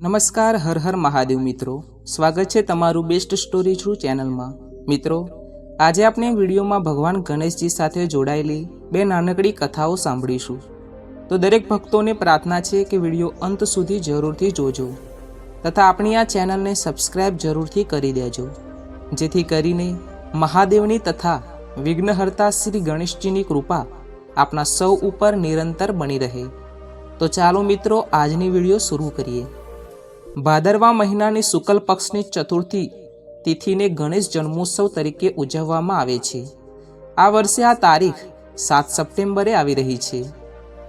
નમસ્કાર, હર હર મહાદેવ મિત્રો. સ્વાગત છે તમારું બેસ્ટ સ્ટોરી થ્રુ ચેનલમાં મિત્રો, આજે આપણે વિડીયોમાં ભગવાન ગણેશજી સાથે જોડાયેલી બે નાનકડી કથાઓ સાંભળીશું. તો દરેક ભક્તોને પ્રાર્થના છે કે વીડિયો અંત સુધી જરૂરથી જોજો તથા આપણી આ ચેનલને સબસ્ક્રાઇબ જરૂરથી કરી દેજો. જેથી કરીને મહાદેવની તથા વિઘ્નહર્તા શ્રી ગણેશજીની કૃપા આપણા સૌ ઉપર નિરંતર બની રહે. તો ચાલો મિત્રો, આજની વીડિયો શરૂ કરીએ. ભાદરવા મહિનાની શુક્લ પક્ષની ચતુર્થી તિથિને ગણેશ જન્મોત્સવ તરીકે ઉજવવામાં આવે છે. આ વર્ષે આ તારીખ સાત સપ્ટેમ્બરે આવી રહી છે.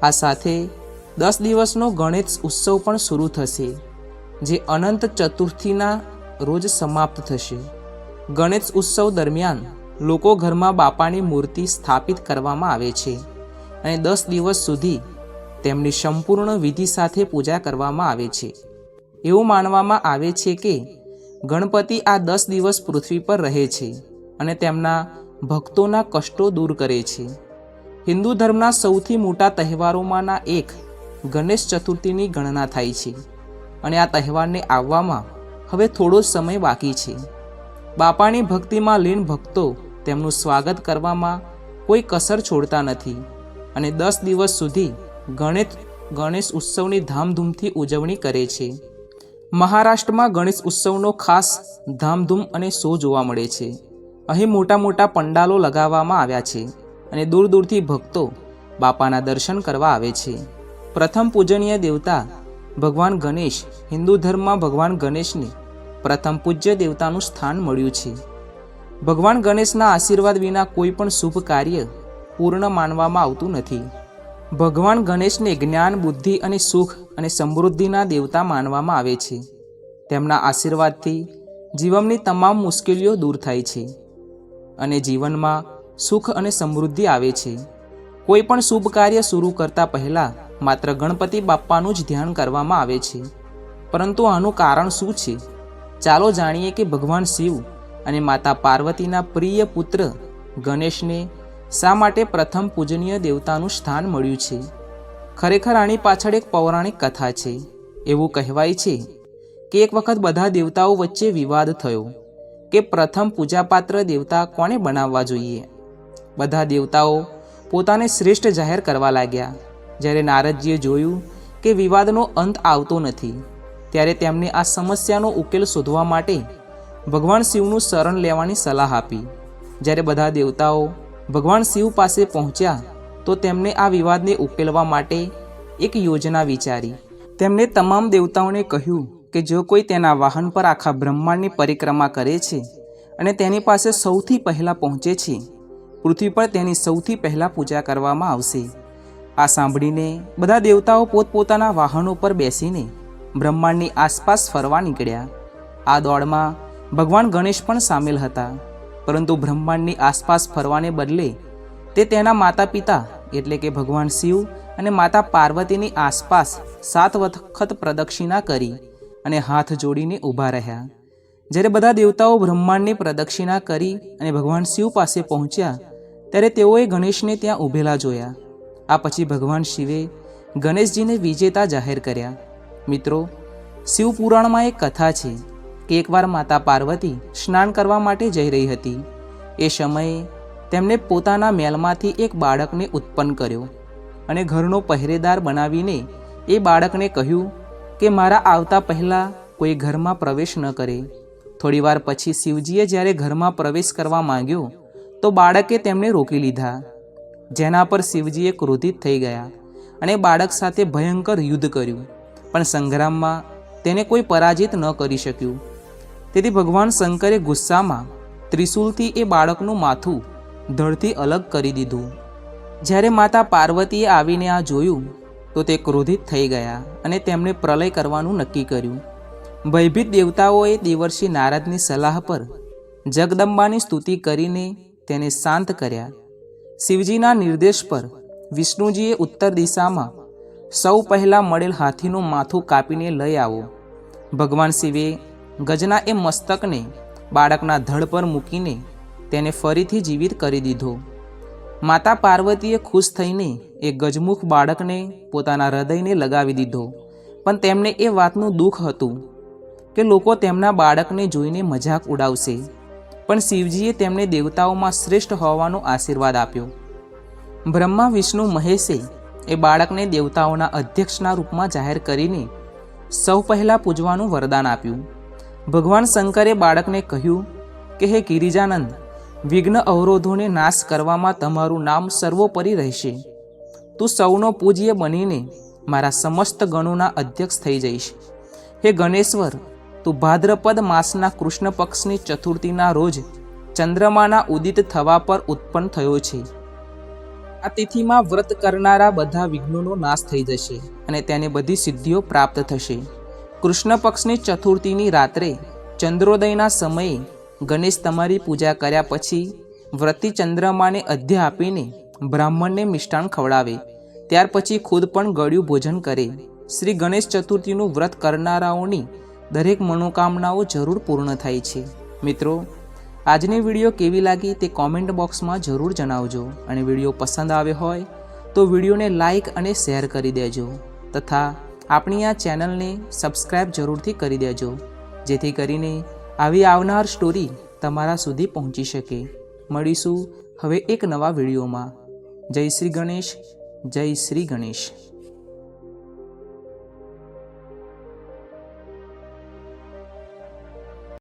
આ સાથે દસ દિવસનો ગણેશ ઉત્સવ પણ શરૂ થશે, જે અનંત ચતુર્થીના રોજ સમાપ્ત થશે. ગણેશ ઉત્સવ દરમિયાન લોકો ઘરમાં બાપાની મૂર્તિ સ્થાપિત કરવામાં આવે છે અને દસ દિવસ સુધી તેમની સંપૂર્ણ વિધિ સાથે પૂજા કરવામાં આવે છે. એવું માનવામાં આવે છે કે ગણપતિ આ દસ દિવસ પૃથ્વી પર રહે છે અને તેમના ભક્તોના કષ્ટો દૂર કરે છે. હિન્દુ ધર્મના સૌથી મોટા તહેવારોમાંના એક ગણેશ ચતુર્થીની ગણના થાય છે અને આ તહેવારને આવવામાં હવે થોડો સમય બાકી છે. બાપાની ભક્તિમાં લીન ભક્તો તેમનું સ્વાગત કરવામાં કોઈ કસર છોડતા નથી અને દસ દિવસ સુધી ગણેશ ગણેશ ઉત્સવની ધામધૂમથી ઉજવણી કરે છે. મહારાષ્ટ્રમાં ગણેશ ઉત્સવનો ખાસ ધામધૂમ અને શો જોવા મળે છે. અહીં મોટા મોટા પંડાલો લગાવવામાં આવ્યા છે અને દૂર દૂરથી ભક્તો બાપાના દર્શન કરવા આવે છે. પ્રથમ પૂજનીય દેવતા ભગવાન ગણેશ, હિન્દુ ધર્મમાં ભગવાન ગણેશને પ્રથમ પૂજ્ય દેવતાનું સ્થાન મળ્યું છે. ભગવાન ગણેશના આશીર્વાદ વિના કોઈ પણ શુભ કાર્ય પૂર્ણ માનવામાં આવતું નથી. ભગવાન ગણેશને જ્ઞાન, બુદ્ધિ અને સુખ અને સમૃદ્ધિના દેવતા માનવામાં આવે છે. તેમના આશીર્વાદથી જીવનની તમામ મુશ્કેલીઓ દૂર થાય છે અને જીવનમાં સુખ અને સમૃદ્ધિ આવે છે. કોઈ પણ શુભ કાર્ય શરૂ કરતા પહેલાં માત્ર ગણપતિ બાપ્પાનું જ ધ્યાન કરવામાં આવે છે. પરંતુ આનું કારણ શું છે? ચાલો જાણીએ કે ભગવાન શિવ અને માતા પાર્વતીના પ્રિય પુત્ર ગણેશને શા માટે પ્રથમ પૂજનીય દેવતાનું સ્થાન મળ્યું છે? ખરેખર આની પાછળ એક પૌરાણિક કથા છે. એવું કહેવાય છે કે એક વખત બધા દેવતાઓ વચ્ચે વિવાદ થયો કે પ્રથમ પૂજાપાત્ર દેવતા કોને બનાવવા જોઈએ? બધા દેવતાઓ પોતાને શ્રેષ્ઠ જાહેર કરવા લાગ્યા. જ્યારે નારદજીએ જોયું કે વિવાદનો અંત આવતો નથી, ત્યારે તેમને આ સમસ્યાનો ઉકેલ શોધવા માટે ભગવાન શિવનું શરણ લેવાની સલાહ આપી. જ્યારે બધા દેવતાઓ ભગવાન શિવ પાસે પહોંચ્યા તો તેમણે આ વિવાદને ઉકેલવા માટે એક યોજના વિચારી. તેમણે તમામ દેવતાઓને કહ્યું કે જો કોઈ તેના વાહન પર આખા બ્રહ્માંડની પરિક્રમા કરે છે અને તેની પાસે સૌથી પહેલાં પહોંચે છે, પૃથ્વી પર તેની સૌથી પહેલાં પૂજા કરવામાં આવશે. આ સાંભળીને બધા દેવતાઓ પોતપોતાના વાહનો પર બેસીને બ્રહ્માંડની આસપાસ ફરવા નીકળ્યા. આ દોડમાં ભગવાન ગણેશ પણ સામેલ હતા, પરંતુ બ્રહ્માંડની આસપાસ ફરવાને બદલે તે તેના માતા પિતા એટલે કે ભગવાન શિવ અને માતા પાર્વતીની આસપાસ સાત વખત પ્રદક્ષિણા કરી અને હાથ જોડીને ઊભા રહ્યા. જ્યારે બધા દેવતાઓ બ્રહ્માંડની પ્રદક્ષિણા કરી અને ભગવાન શિવ પાસે પહોંચ્યા, ત્યારે તેઓએ ગણેશને ત્યાં ઊભેલા જોયા. આ પછી ભગવાન શિવે ગણેશજીને વિજેતા જાહેર કર્યા. મિત્રો શિવપુરાણમાં એક કથા છે કે એકવાર માતા પાર્વતી સ્નાન કરવા માટે જઈ રહી હતી. એ સમયે તેમણે પોતાના મેલમાંથી એક બાળકને ઉત્પન્ન કર્યો અને ઘરનો પહેરેદાર બનાવીને એ બાળકને કહ્યું કે મારા આવતા પહેલાં કોઈ ઘરમાં પ્રવેશ ન કરે. થોડીવાર પછી શિવજીએ જ્યારે ઘરમાં પ્રવેશ કરવા માંગ્યો, તો બાળકે તેમને રોકી લીધા, જેના પર શિવજીએ ક્રોધિત થઈ ગયા અને બાળક સાથે ભયંકર યુદ્ધ કર્યું. પણ સંગ્રામમાં તેને કોઈ પરાજિત ન કરી શક્યું. તેથી ભગવાન શંકરે ગુસ્સામાં ત્રિશૂલથી એ બાળકનું માથું ધડથી અલગ કરી દીધું. જ્યારે માતા પાર્વતીએ આવીને આ જોયું, તો તે ક્રોધિત થઈ ગયા અને તેમણે પ્રલય કરવાનું નક્કી કર્યું. ભયભીત દેવતાઓએ દેવર્ષિ નારદની સલાહ પર જગદંબાની સ્તુતિ કરીને તેને શાંત કર્યા. શિવજીના નિર્દેશ પર વિષ્ણુજીએ ઉત્તર દિશામાં સૌ પહેલાં મળેલ હાથીનું માથું કાપીને લઈ આવો. ભગવાન શિવે ગજના એ મસ્તકને બાળકના ધડ પર મૂકીને તેને ફરીથી જીવિત કરી દીધો. માતા પાર્વતીએ ખુશ થઈને એ ગજમુખ બાળકને પોતાના હૃદયને લગાવી દીધો. પણ તેમને એ વાતનું દુઃખ હતું કે લોકો તેમના બાળકને જોઈને મજાક ઉડાવશે. પણ શિવજીએ તેમને દેવતાઓમાં શ્રેષ્ઠ હોવાનો આશીર્વાદ આપ્યો. બ્રહ્મા, વિષ્ણુ, મહેશે એ બાળકને દેવતાઓના અધ્યક્ષના રૂપમાં જાહેર કરીને સૌ પહેલાં પૂજવાનું વરદાન આપ્યું. ભગવાન શંકરે બાળકને કહ્યું કે, હે ગિરિજાનંદ વિઘ્ન અવરોધોને નાશ કરવામાં તમારું નામ સર્વોપરી રહેશે. તું સૌનો પૂજ્ય બનીને મારા સમસ્ત ગણોના અધ્યક્ષ થઈ જઈશ. હે ગણેશ્વર, તું ભાદ્રપદ માસના કૃષ્ણ પક્ષની ચતુર્થીના રોજ ચંદ્રમાના ઉદિત થવા પર ઉત્પન્ન થયો છે. આ તિથિમાં વ્રત કરનારા બધા વિઘ્નોનો નાશ થઈ જશે અને તેને બધી સિદ્ધિઓ પ્રાપ્ત થશે. કૃષ્ણ પક્ષની ચતુર્થીની રાત્રે ચંદ્રોદયના સમયે ગણેશ તમારી પૂજા કર્યા પછી વ્રતી ચંદ્રમાને અધ્ય આપીને બ્રાહ્મણને મિષ્ટાન ખવડાવે. ત્યાર પછી ખુદ પણ ગળ્યું ભોજન કરે. શ્રી ગણેશ ચતુર્થીનું વ્રત કરનારાઓની દરેક મનોકામનાઓ જરૂર પૂર્ણ થાય છે. મિત્રો, આજની વીડિયો કેવી લાગી તે કોમેન્ટ બોક્સમાં જરૂર જણાવજો. અને વીડિયો પસંદ આવ્યો હોય તો વિડીયોને લાઈક અને શેર કરી દેજો. તથા આપણી આ ચેનલને સબસ્ક્રાઈબ જરૂરથી કરી દેજો. જેથી કરીને આવી આવનાર સ્ટોરી તમારા સુધી પહોંચી શકે. મળીશું હવે એક નવા વિડીયોમાં. જય શ્રી ગણેશ, જય શ્રી ગણેશ.